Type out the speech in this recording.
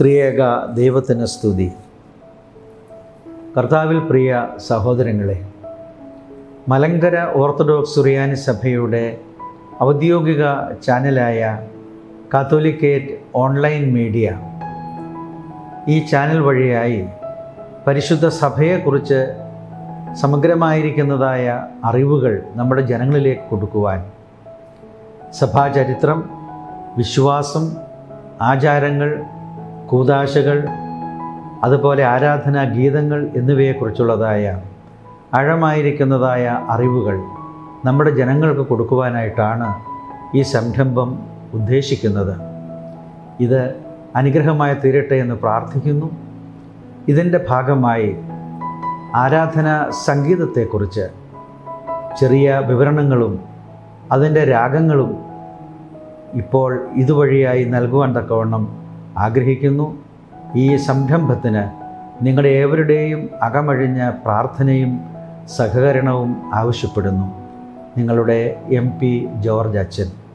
ത്രിയേക ദൈവത്തിന് സ്തുതി. കർത്താവിൽ പ്രിയ സഹോദരങ്ങളെ മലങ്കര ഓർത്തഡോക്സ് സുറിയാനി സഭയുടെ ഔദ്യോഗിക ചാനലായ കാത്തോലിക്കേറ്റ് ഓൺലൈൻ മീഡിയ ഈ ചാനൽ വഴിയായി പരിശുദ്ധ സഭയെക്കുറിച്ച് സമഗ്രമായിരിക്കുന്നതായ അറിവുകൾ നമ്മുടെ ജനങ്ങളിലേക്ക് കൊടുക്കുവാൻ സഭാചരിത്രം വിശ്വാസം ആചാരങ്ങൾ കൂതാശകൾ അതുപോലെ ആരാധനാ ഗീതങ്ങൾ എന്നിവയെക്കുറിച്ചുള്ളതായ അഴമായിരിക്കുന്നതായ അറിവുകൾ നമ്മുടെ ജനങ്ങൾക്ക് കൊടുക്കുവാനായിട്ടാണ് ഈ സംരംഭം ഉദ്ദേശിക്കുന്നത്. ഇത് അനുഗ്രഹമായി തീരട്ടെ എന്ന് പ്രാർത്ഥിക്കുന്നു. ഇതിന്റെ ഭാഗമായി ആരാധന സംഗീതത്തെക്കുറിച്ച് ചെറിയ വിവരണങ്ങളും അതിന്റെ രാഗങ്ങളും ഇപ്പോൾ ഇതുവഴിയായി നൽകുവാൻ തക്കവണ്ണം ആഗ്രഹിക്കുന്നു. ഈ സംരംഭത്തിന് നിങ്ങളുടെ ഏവരുടെയും അകമഴിഞ്ഞ പ്രാർത്ഥനയും സഹകരണവും ആവശ്യപ്പെടുന്നു. നിങ്ങളുടെ എം പി ജോർജ് അച്ഛൻ.